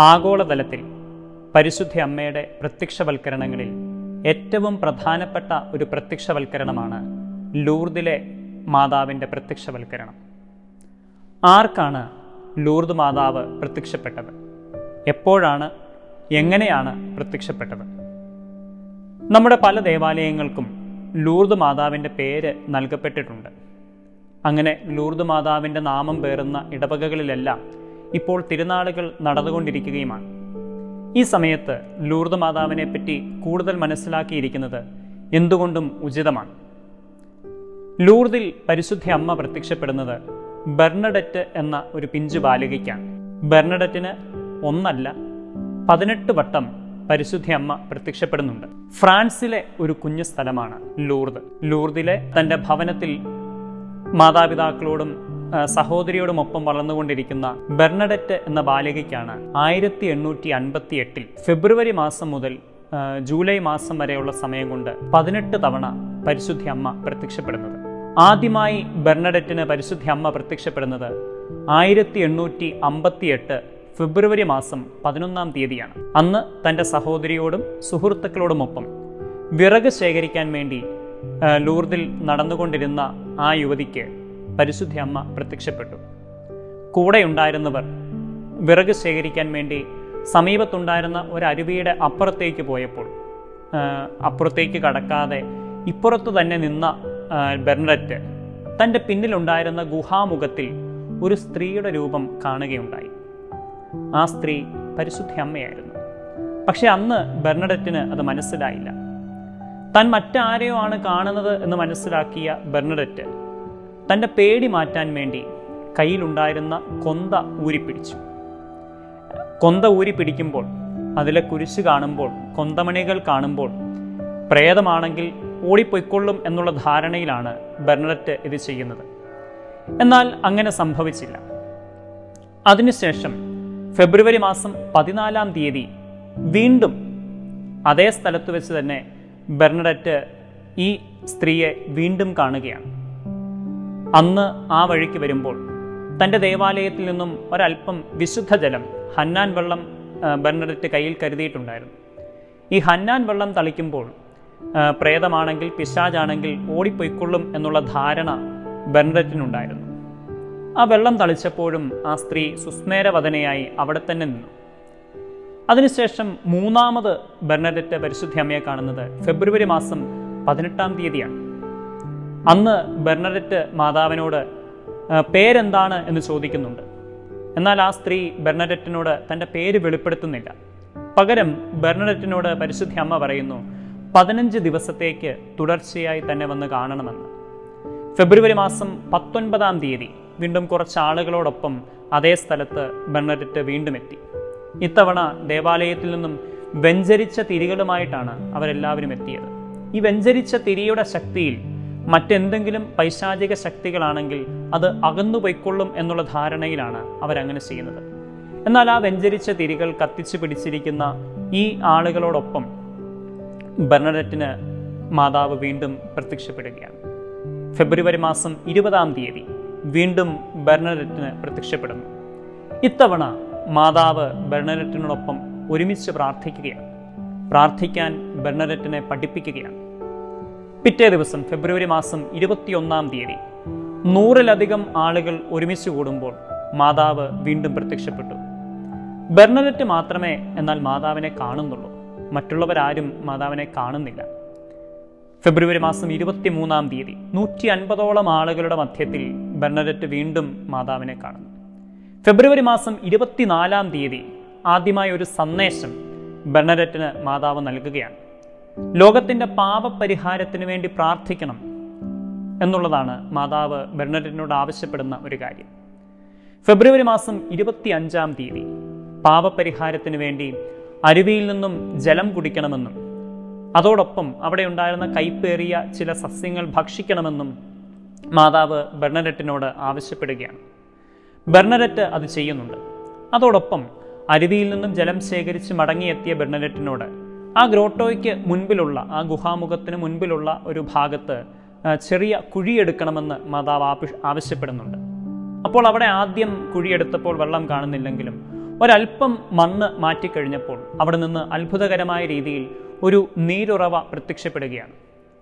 ആഗോളതലത്തിൽ പരിശുദ്ധ അമ്മയുടെ പ്രത്യക്ഷവൽക്കരണങ്ങളിൽ ഏറ്റവും പ്രധാനപ്പെട്ട ഒരു പ്രത്യക്ഷവൽക്കരണമാണ് ലൂർദിലെ മാതാവിന്റെ പ്രത്യക്ഷവൽക്കരണം. ആർക്കാണ് ലൂർദ് മാതാവ് പ്രത്യക്ഷപ്പെട്ടത്? എപ്പോഴാണ് എങ്ങനെയാണ് പ്രത്യക്ഷപ്പെട്ടത്? നമ്മുടെ പല ദേവാലയങ്ങൾക്കും ലൂർദ് മാതാവിന്റെ പേര് നൽകപ്പെട്ടിട്ടുണ്ട്. അങ്ങനെ ലൂർദ് മാതാവിന്റെ നാമം പേറുന്ന ഇടവകകളിലെല്ലാം ഇപ്പോൾ തിരുനാളുകൾ നടന്നുകൊണ്ടിരിക്കുകയുമാണ്. ഈ സമയത്ത് ലൂർദ് മാതാവിനെ പറ്റി കൂടുതൽ മനസ്സിലാക്കിയിരിക്കുന്നത് എന്തുകൊണ്ടും ഉചിതമാണ്. ലൂർദിൽ പരിശുദ്ധ അമ്മ പ്രത്യക്ഷപ്പെടുന്നത് ബെർണഡറ്റ് എന്ന ഒരു പിഞ്ചു ബാലികയ്ക്കാണ്. ബെർണഡറ്റിന് ഒന്നല്ല പതിനെട്ട് വട്ടം പരിശുദ്ധ അമ്മ പ്രത്യക്ഷപ്പെടുന്നുണ്ട്. ഫ്രാൻസിലെ ഒരു കുഞ്ഞു സ്ഥലമാണ് ലൂർദ്. ലൂർദിലെ തന്റെ ഭവനത്തിൽ മാതാപിതാക്കളോടും സഹോദരിയോടുമൊപ്പം വളർന്നുകൊണ്ടിരിക്കുന്ന ബെർണഡറ്റ് എന്ന ബാലികയ്ക്കാണ് ആയിരത്തി എണ്ണൂറ്റി അൻപത്തി എട്ടിൽ ഫെബ്രുവരി മാസം മുതൽ ജൂലൈ മാസം വരെയുള്ള സമയം കൊണ്ട് പതിനെട്ട് തവണ പരിശുദ്ധി അമ്മ പ്രത്യക്ഷപ്പെടുന്നത്. ആദ്യമായി ബെർണഡറ്റിന് പരിശുദ്ധി അമ്മ പ്രത്യക്ഷപ്പെടുന്നത് ആയിരത്തി എണ്ണൂറ്റി അമ്പത്തി എട്ട് ഫെബ്രുവരി മാസം പതിനൊന്നാം തീയതിയാണ്. അന്ന് തന്റെ സഹോദരിയോടും സുഹൃത്തുക്കളോടുമൊപ്പം വിറക് ശേഖരിക്കാൻ വേണ്ടി ലൂർദിൽ നടന്നുകൊണ്ടിരുന്ന ആ യുവതിക്ക് പരിശുദ്ധ അമ്മ പ്രത്യക്ഷപ്പെട്ടു. കൂടെയുണ്ടായിരുന്നവർ വിറക് ശേഖരിക്കാൻ വേണ്ടി സമീപത്തുണ്ടായിരുന്ന ഒരു അരുവിയുടെ അപ്പുറത്തേക്ക് പോയപ്പോൾ അപ്പുറത്തേക്ക് കടക്കാതെ ഇപ്പുറത്ത് തന്നെ നിന്ന ബെർണറ്റ് തന്റെ പിന്നിലുണ്ടായിരുന്ന ഗുഹാമുഖത്തിൽ ഒരു സ്ത്രീയുടെ രൂപം കാണുകയുണ്ടായി. ആ സ്ത്രീ പരിശുദ്ധ അമ്മയായിരുന്നു. പക്ഷെ അന്ന് ബെർണഡറ്റിന് അത് മനസ്സിലായില്ല. താൻ മറ്റാരെയോ ആണ് കാണുന്നത് എന്ന് മനസ്സിലാക്കിയ ബെർണഡറ്റ് തന്റെ പേടി മാറ്റാൻ വേണ്ടി കയ്യിലുണ്ടായിരുന്ന കൊന്ത ഊരിപ്പിടിച്ചു. കൊന്ത ഊരി പിടിക്കുമ്പോൾ അതിലെ കുരിശ് കാണുമ്പോൾ കൊന്തമണികൾ കാണുമ്പോൾ പ്രേതമാണെങ്കിൽ ഓടിപ്പൊയ്ക്കൊള്ളും എന്നുള്ള ധാരണയിലാണ് ബെർണറ്റ് ഇത് ചെയ്യുന്നത്. എന്നാൽ അങ്ങനെ സംഭവിച്ചില്ല. അതിനുശേഷം ഫെബ്രുവരി മാസം പതിനാലാം തീയതി വീണ്ടും അതേ സ്ഥലത്ത് വെച്ച് തന്നെ ബെർണഡറ്റ് ഈ സ്ത്രീയെ വീണ്ടും കാണുകയാണ്. അന്ന് ആ വഴിക്ക് വരുമ്പോൾ തന്റെ ദേവാലയത്തിൽ നിന്നും ഒരല്പം വിശുദ്ധ ജലം ഹന്നാൻ വെള്ളം ബെർണഡറ്റ് കയ്യിൽ കരുതിയിട്ടുണ്ടായിരുന്നു. ഈ ഹന്നാൻ വെള്ളം തളിക്കുമ്പോൾ പ്രേതമാണെങ്കിൽ പിശാജാണെങ്കിൽ ഓടിപ്പോയിക്കൊള്ളും എന്നുള്ള ധാരണ ബെർണഡറ്റിനുണ്ടായിരുന്നു. ആ വെള്ളം തളിച്ചപ്പോഴും ആ സ്ത്രീ സുസ്മേരവദനയായി അവിടെ തന്നെ നിന്നു. അതിനുശേഷം മൂന്നാമത് ബെർണഡറ്റ് പരിശുദ്ധ അമ്മയെ കാണുന്നത് ഫെബ്രുവരി മാസം പതിനെട്ടാം തീയതിയാണ്. അന്ന് ബെർണഡറ്റ് മാതാവിനോട് പേരെന്താണ്? എന്ന് ചോദിക്കുന്നുണ്ട്. എന്നാൽ ആ സ്ത്രീ ബെർണഡറ്റിനോട് തന്റെ പേര് വെളിപ്പെടുത്തുന്നില്ല. പകരം ബെർണഡറ്റിനോട് പരിശുദ്ധ അമ്മ പറയുന്നു പതിനഞ്ച് ദിവസത്തേക്ക് തുടർച്ചയായി തന്നെ വന്ന് കാണണമെന്ന്. ഫെബ്രുവരി മാസം പത്തൊൻപതാം തീയതി വീണ്ടും കുറച്ച് ആളുകളോടൊപ്പം അതേ സ്ഥലത്ത് ബെർണഡറ്റ് വീണ്ടും എത്തി. ഇത്തവണ ദേവാലയത്തിൽ നിന്നും വെഞ്ചരിച്ച തിരികളുമായിട്ടാണ് അവരെല്ലാവരും എത്തിയത്. ഈ വെഞ്ചരിച്ച തിരിയുടെ ശക്തിയിൽ മറ്റെന്തെങ്കിലും പൈശാചിക ശക്തികളാണെങ്കിൽ അത് അകന്നു പൊയ്ക്കൊള്ളും എന്നുള്ള ധാരണയിലാണ് അവരങ്ങനെ ചെയ്യുന്നത്. എന്നാൽ ആ വെഞ്ചരിച്ച തിരികൾ കത്തിച്ചു പിടിച്ചിരിക്കുന്ന ഈ ആളുകളോടൊപ്പം ബെർണഡറ്റിന് മാതാവ് വീണ്ടും പ്രത്യക്ഷപ്പെടുകയാണ്. ഫെബ്രുവരി മാസം ഇരുപതാം തീയതി വീണ്ടും ബെർണഡറ്റിന് പ്രത്യക്ഷപ്പെടുന്നു. ഇത്തവണ മാതാവ് ബെർണഡറ്റിനോടൊപ്പം ഒരുമിച്ച് പ്രാർത്ഥിക്കുകയാണ്. പ്രാർത്ഥിക്കാൻ ബെർണഡറ്റിനെ പഠിപ്പിക്കുകയാണ്. പിറ്റേ ദിവസം ഫെബ്രുവരി മാസം ഇരുപത്തിയൊന്നാം തീയതി നൂറിലധികം ആളുകൾ ഒരുമിച്ച് കൂടുമ്പോൾ മാതാവ് വീണ്ടും പ്രത്യക്ഷപ്പെട്ടു. ബെർണലറ്റ് മാത്രമേ എന്നാൽ മാതാവിനെ കാണുന്നുള്ളൂ. മറ്റുള്ളവരാരും മാതാവിനെ കാണുന്നില്ല. ഫെബ്രുവരി മാസം ഇരുപത്തി മൂന്നാം തീയതി നൂറ്റി അൻപതോളം ആളുകളുടെ മധ്യത്തിൽ ബെർണഡറ്റ് വീണ്ടും മാതാവിനെ കാണുന്നു. ഫെബ്രുവരി മാസം ഇരുപത്തിനാലാം തീയതി ആദ്യമായ ഒരു സന്ദേശം ബെർണഡറ്റിന് മാതാവ് നൽകുകയാണ്. ലോകത്തിന്റെ പാപപരിഹാരത്തിന് വേണ്ടി പ്രാർത്ഥിക്കണം എന്നുള്ളതാണ് മാതാവ് ബെർണറ്റിനോട് ആവശ്യപ്പെടുന്ന ഒരു കാര്യം. ഫെബ്രുവരി മാസം ഇരുപത്തി അഞ്ചാം തീയതി പാപപരിഹാരത്തിന് വേണ്ടി അരുവിയിൽ നിന്നും ജലം കുടിക്കണമെന്നും അതോടൊപ്പം അവിടെ ഉണ്ടായിരുന്ന കൈപ്പേറിയ ചില സസ്യങ്ങൾ ഭക്ഷിക്കണമെന്നും മാതാവ് ബെർണരറ്റിനോട് ആവശ്യപ്പെടുകയാണ്. ബെർണരറ്റ് അത് ചെയ്യുന്നുണ്ട്. അതോടൊപ്പം അരുവിയിൽ നിന്നും ജലം ശേഖരിച്ച് മടങ്ങിയെത്തിയ ബെർണഡറ്റിനോട് ആ ഗ്രോട്ടോയ്ക്ക് മുൻപിലുള്ള ആ ഗുഹാമുഖത്തിന് മുൻപിലുള്ള ഒരു ഭാഗത്ത് ചെറിയ കുഴിയെടുക്കണമെന്ന് മാതാവ് ആവശ്യപ്പെടുന്നുണ്ട്. അപ്പോൾ അവിടെ ആദ്യം കുഴിയെടുത്തപ്പോൾ വെള്ളം കാണുന്നില്ലെങ്കിലും ഒരല്പം മണ്ണ് മാറ്റിക്കഴിഞ്ഞപ്പോൾ അവിടെ നിന്ന് അത്ഭുതകരമായ രീതിയിൽ ഒരു നീരുറവ പ്രത്യക്ഷപ്പെടുകയാണ്.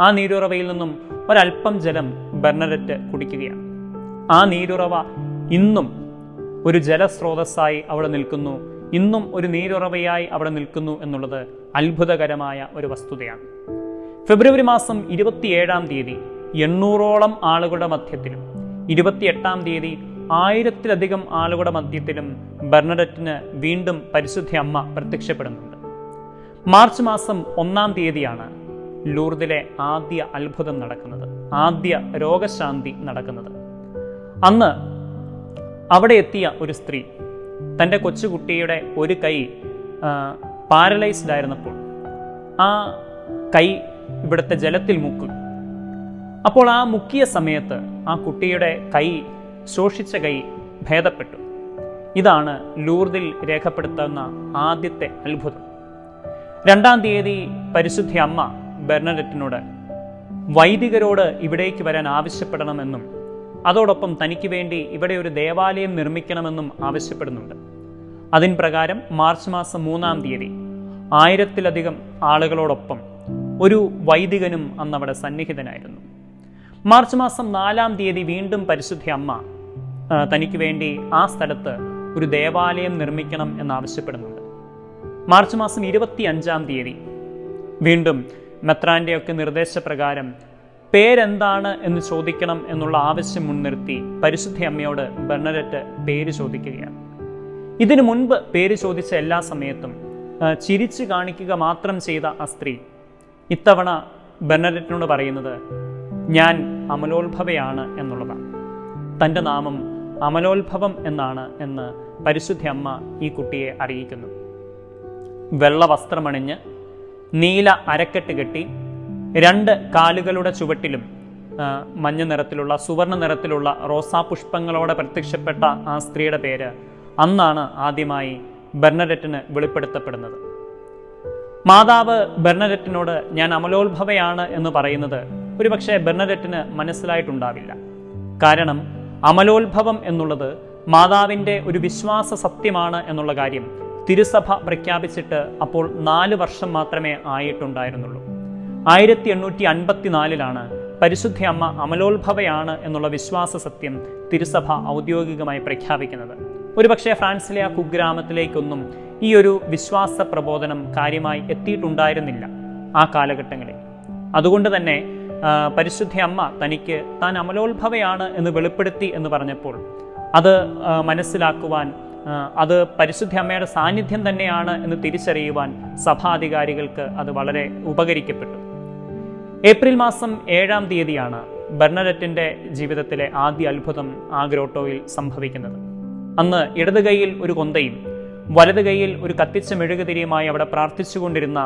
ആ നീരുറവയിൽ നിന്നും ഒരല്പം ജലം ബെർണഡറ്റ് കുടിക്കുകയാണ്. ആ നീരുറവ ഇന്നും ഒരു ജലസ്രോതസ്സായി അവിടെ നിൽക്കുന്നു. ഇന്നും ഒരു നീരുറവയായി അവിടെ നിൽക്കുന്നു എന്നുള്ളത് അത്ഭുതകരമായ ഒരു വസ്തുതയാണ്. ഫെബ്രുവരി മാസം ഇരുപത്തിയേഴാം തീയതി എണ്ണൂറോളം ആളുകളുടെ മധ്യത്തിലും ഇരുപത്തിയെട്ടാം തീയതി ആയിരത്തിലധികം ആളുകളുടെ മധ്യത്തിലും ബെർണഡറ്റിന് വീണ്ടും പരിശുദ്ധ അമ്മ പ്രത്യക്ഷപ്പെടുന്നുണ്ട്. മാർച്ച് മാസം ഒന്നാം തീയതിയാണ് ലൂർദിലെ ആദ്യ അത്ഭുതം നടക്കുന്നത് ആദ്യ രോഗശാന്തി നടക്കുന്നത്. അന്ന് അവിടെ എത്തിയ ഒരു സ്ത്രീ തന്റെ കൊച്ചുകുട്ടിയുടെ ഒരു കൈ പാരലൈസ്ഡ് ആയിരുന്നപ്പോൾ ആ കൈ ഇവിടുത്തെ ജലത്തിൽ മുക്കും. അപ്പോൾ ആ മുക്കിയ സമയത്ത് ആ കുട്ടിയുടെ കൈ ശോഷിച്ച കൈ ഭേദപ്പെട്ടു. ഇതാണ് ലൂർദിൽ രേഖപ്പെടുത്തുന്ന ആദ്യത്തെ അത്ഭുതം. രണ്ടാം തീയതി പരിശുദ്ധി അമ്മ ബെർണഡറ്റിനോട് വൈദികരോട് ഇവിടേക്ക് വരാൻ ആവശ്യപ്പെടണമെന്നും അതോടൊപ്പം തനിക്ക് വേണ്ടി ഇവിടെ ഒരു ദേവാലയം നിർമ്മിക്കണമെന്നും ആവശ്യപ്പെടുന്നുണ്ട്. അതിൻ പ്രകാരം മാർച്ച് മാസം മൂന്നാം തീയതി ആയിരത്തിലധികം ആളുകളോടൊപ്പം ഒരു വൈദികനും അന്ന് അവിടെ സന്നിഹിതനായിരുന്നു. മാർച്ച് മാസം നാലാം തീയതി വീണ്ടും പരിശുദ്ധ അമ്മ തനിക്ക് വേണ്ടി ആ സ്ഥലത്ത് ഒരു ദേവാലയം നിർമ്മിക്കണം എന്നാവശ്യപ്പെടുന്നുണ്ട്. മാർച്ച് മാസം ഇരുപത്തി അഞ്ചാം തീയതി വീണ്ടും മെത്രാന്റെയൊക്കെ നിർദ്ദേശപ്രകാരം പേരെന്താണ് എന്ന് ചോദിക്കണം എന്നുള്ള ആവശ്യം മുൻനിർത്തി പരിശുദ്ധ അമ്മയോട് ബെർണഡറ്റ് പേര് ചോദിക്കുകയാണ്. ഇതിനു മുൻപ് പേര് ചോദിച്ച എല്ലാ സമയത്തും ചിരിച്ചു കാണിക്കുക മാത്രം ചെയ്ത ആ സ്ത്രീ ഇത്തവണ ബെർണഡറ്റിനോട് പറയുന്നത് ഞാൻ അമലോത്ഭവയാണ് എന്നുള്ളതാണ്. തന്റെ നാമം അമലോത്ഭവം എന്നാണ് എന്ന് പരിശുദ്ധ അമ്മ ഈ കുട്ടിയെ അറിയിക്കുന്നു. വെള്ള വസ്ത്രമണിഞ്ഞ് നീല അരക്കെട്ട് കെട്ടി രണ്ട് കാലുകളുടെ ചുവട്ടിലും മഞ്ഞ നിറത്തിലുള്ള സുവർണ നിറത്തിലുള്ള റോസാപുഷ്പങ്ങളോടെ പ്രത്യക്ഷപ്പെട്ട ആ സ്ത്രീയുടെ പേര് അന്നാണ് ആദ്യമായി ബെർണഡറ്റിന് വെളിപ്പെടുത്തപ്പെടുന്നത്. മാതാവ് ബെർണഡറ്റിനോട് ഞാൻ അമലോത്ഭവയാണ് എന്ന് പറയുന്നത് ഒരുപക്ഷെ ബെർണഡറ്റിന് മനസ്സിലായിട്ടുണ്ടാവില്ല. കാരണം അമലോത്ഭവം എന്നുള്ളത് മാതാവിന്റെ ഒരു വിശ്വാസ സത്യമാണ് എന്നുള്ള കാര്യം തിരുസഭ പ്രഖ്യാപിച്ചിട്ട് അപ്പോൾ നാല് വർഷം മാത്രമേ ആയിട്ടുണ്ടായിരുന്നുള്ളൂ. ആയിരത്തി എണ്ണൂറ്റി അൻപത്തിനാലിലാണ് പരിശുദ്ധ അമ്മ അമലോത്ഭവയാണ് എന്നുള്ള വിശ്വാസ സത്യം തിരുസഭ ഔദ്യോഗികമായി പ്രഖ്യാപിക്കുന്നത്. ഒരുപക്ഷെ ഫ്രാൻസിലെ ആ കുഗ്രാമത്തിലേക്കൊന്നും ഈ ഒരു വിശ്വാസ പ്രബോധനം കാര്യമായി എത്തിയിട്ടുണ്ടായിരുന്നില്ല ആ കാലഘട്ടങ്ങളിൽ. അതുകൊണ്ട് തന്നെ പരിശുദ്ധ അമ്മ തനിക്ക് താൻ അമലോത്ഭവയാണ് എന്ന് വെളിപ്പെടുത്തി എന്ന് പറഞ്ഞപ്പോൾ അത് മനസ്സിലാക്കുവാൻ അത് പരിശുദ്ധ അമ്മയുടെ സാന്നിധ്യം തന്നെയാണ് എന്ന് തിരിച്ചറിയുവാൻ സഭാധികാരികൾക്ക് അത് വളരെ ഉപകരിക്കപ്പെട്ടു. ഏപ്രിൽ മാസം ഏഴാം തീയതിയാണ് ബെർണഡറ്റിന്റെ ജീവിതത്തിലെ ആദ്യ അത്ഭുതം ആഗ്രോട്ടോയിൽ ഗ്രോട്ടോയിൽ സംഭവിക്കുന്നത്. അന്ന് ഇടത് കൈയിൽ ഒരു കൊന്തയും വലത് കൈയിൽ ഒരു കത്തിച്ച മെഴുകുതിരിയുമായി അവിടെ പ്രാർത്ഥിച്ചുകൊണ്ടിരുന്ന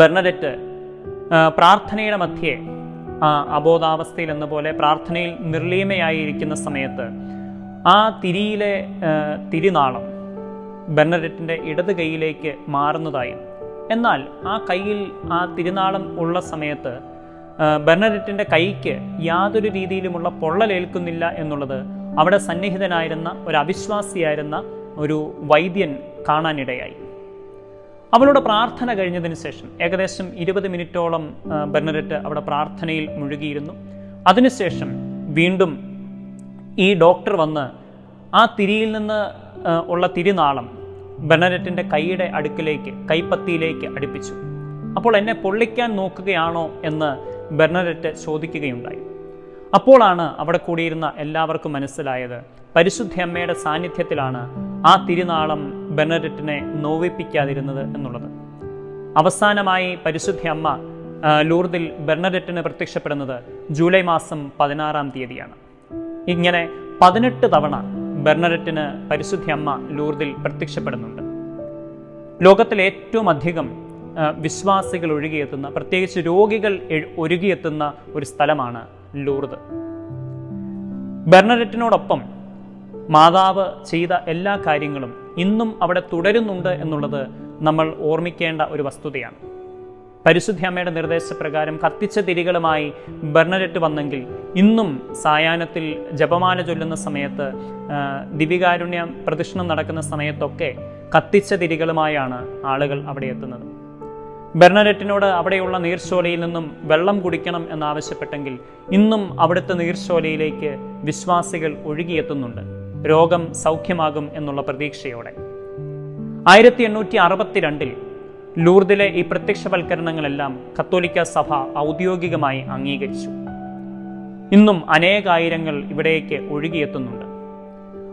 ബെർണഡറ്റ് പ്രാർത്ഥനയുടെ മധ്യേ അബോധാവസ്ഥയിൽ എന്ന പോലെ പ്രാർത്ഥനയിൽ നിർലീമയായിരിക്കുന്ന സമയത്ത് ആ തിരിയിലെ തിരിനാളം ബെർണഡറ്റിന്റെ ഇടത് കൈയിലേക്ക് മാറുന്നതായും എന്നാൽ ആ കയ്യിൽ ആ തിരുനാളം ഉള്ള സമയത്ത് ബെർണഡറ്റിന്റെ കൈക്ക് യാതൊരു രീതിയിലുമുള്ള പൊള്ളലേൽക്കുന്നില്ല എന്നുള്ളത് അവിടെ സന്നിഹിതനായിരുന്ന ഒരു അവിശ്വാസിയായിരുന്ന ഒരു വൈദ്യൻ കാണാനിടയായി. അവളുടെ പ്രാർത്ഥന കഴിഞ്ഞതിന് ശേഷം ഏകദേശം ഇരുപത് മിനിറ്റോളം ബെർണഡറ്റ് അവിടെ പ്രാർത്ഥനയിൽ മുഴുകിയിരുന്നു. അതിനുശേഷം വീണ്ടും ഈ ഡോക്ടർ വന്ന് ആ തിരിയിൽ നിന്ന് ഉള്ള തിരിനാളം ബെർണഡറ്റിന്റെ കൈയുടെ അടുക്കിലേക്ക് കൈപ്പത്തിയിലേക്ക് അടുപ്പിച്ചു. അപ്പോൾ എന്നെ പൊള്ളിക്കാൻ നോക്കുകയാണോ എന്ന് ബെർണഡറ്റ് ചോദിക്കുകയുണ്ടായി. അപ്പോഴാണ് അവിടെ കൂടിയിരുന്ന എല്ലാവർക്കും മനസ്സിലായത്. പരിശുദ്ധ അമ്മയുടെ സാന്നിധ്യത്തിലാണ് ആ തിരുനാളം ബെർണഡറ്റിനെ നോവിപ്പിക്കാതിരുന്നത് എന്നുള്ളത്. അവസാനമായി പരിശുദ്ധ അമ്മ ലൂർദിൽ ബെർണഡറ്റിന് പ്രത്യക്ഷപ്പെടുന്നത് ജൂലൈ മാസം പതിനാറാം തീയതിയാണ്. ഇങ്ങനെ പതിനെട്ട് തവണ ബെർണഡറ്റിന് പരിശുദ്ധി അമ്മ ലൂർദിൽ പ്രത്യക്ഷപ്പെടുന്നുണ്ട്. ലോകത്തിൽ ഏറ്റവും അധികം വിശ്വാസികൾ ഒഴുകിയെത്തുന്ന പ്രത്യേകിച്ച് രോഗികൾ ഒഴുകിയെത്തുന്ന ഒരു സ്ഥലമാണ് ലൂർദ്. ബെർണററ്റിനോടൊപ്പം മാതാവ് ചെയ്ത എല്ലാ കാര്യങ്ങളും ഇന്നും അവിടെ തുടരുന്നുണ്ട് എന്നുള്ളത് നമ്മൾ ഓർമ്മിക്കേണ്ട ഒരു വസ്തുതയാണ്. പരിശുദ്ധ അമ്മയുടെ നിർദ്ദേശപ്രകാരം കത്തിച്ച തിരികളുമായി ബെർണഡറ്റ് വന്നെങ്കിൽ ഇന്നും സായാഹ്നത്തിൽ ജപമാല ചൊല്ലുന്ന സമയത്ത് ദിവികാരുണ്യ പ്രദക്ഷിണം നടക്കുന്ന സമയത്തൊക്കെ കത്തിച്ച തിരികളുമായാണ് ആളുകൾ അവിടെ എത്തുന്നത്. ബെർണഡറ്റിനോട് അവിടെയുള്ള നീർശോലയിൽ നിന്നും വെള്ളം കുടിക്കണം എന്നാവശ്യപ്പെട്ടെങ്കിൽ ഇന്നും അവിടുത്തെ നീർശോലയിലേക്ക് വിശ്വാസികൾ ഒഴുകിയെത്തുന്നുണ്ട്. രോഗം സൗഖ്യമാകും എന്നുള്ള പ്രതീക്ഷയോടെ. ആയിരത്തി എണ്ണൂറ്റി അറുപത്തിരണ്ടിൽ ലൂർദിലെ ഈ പ്രത്യക്ഷവൽക്കരണങ്ങളെല്ലാം കത്തോലിക്ക സഭ ഔദ്യോഗികമായി അംഗീകരിച്ചു. ഇന്നും അനേകായിരങ്ങൾ ഇവിടേക്ക് ഒഴുകിയെത്തുന്നുണ്ട്.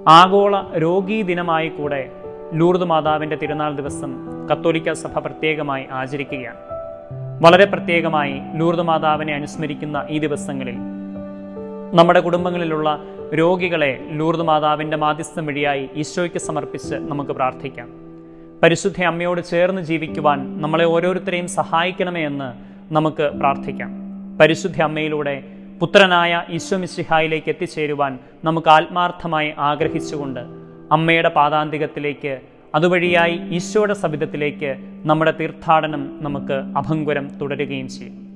ആഗോള രോഗീ ദിനമായി കൂടെ ലൂർദ് മാതാവിന്റെ തിരുനാൾ ദിവസം കത്തോലിക്ക സഭ പ്രത്യേകമായി ആചരിക്കുകയാണ്. വളരെ പ്രത്യേകമായി ലൂർദ് മാതാവിനെ അനുസ്മരിക്കുന്ന ഈ ദിവസങ്ങളിൽ നമ്മുടെ കുടുംബങ്ങളിലുള്ള രോഗികളെ ലൂർദ് മാതാവിന്റെ മാധ്യസ്ഥം വഴിയായി ഈശോയ്ക്ക് സമർപ്പിച്ച് നമുക്ക് പ്രാർത്ഥിക്കാം. പരിശുദ്ധ അമ്മയോട് ചേർന്ന് ജീവിക്കുവാൻ നമ്മളെ ഓരോരുത്തരെയും സഹായിക്കണമേ എന്ന് നമുക്ക് പ്രാർത്ഥിക്കാം. പരിശുദ്ധ അമ്മയിലൂടെ പുത്രനായ ഈശോ മിശിഹായിലേക്ക് എത്തിച്ചേരുവാൻ നമുക്ക് ആത്മാർത്ഥമായി ആഗ്രഹിച്ചുകൊണ്ട് അമ്മയുടെ പാതാന്തികത്തിലേക്ക് അതുവഴിയായി ഈശോയുടെ സവിധത്തിലേക്ക് നമ്മുടെ തീർത്ഥാടനം നമുക്ക് അഭങ്കുരം തുടരുകയും ചെയ്യും.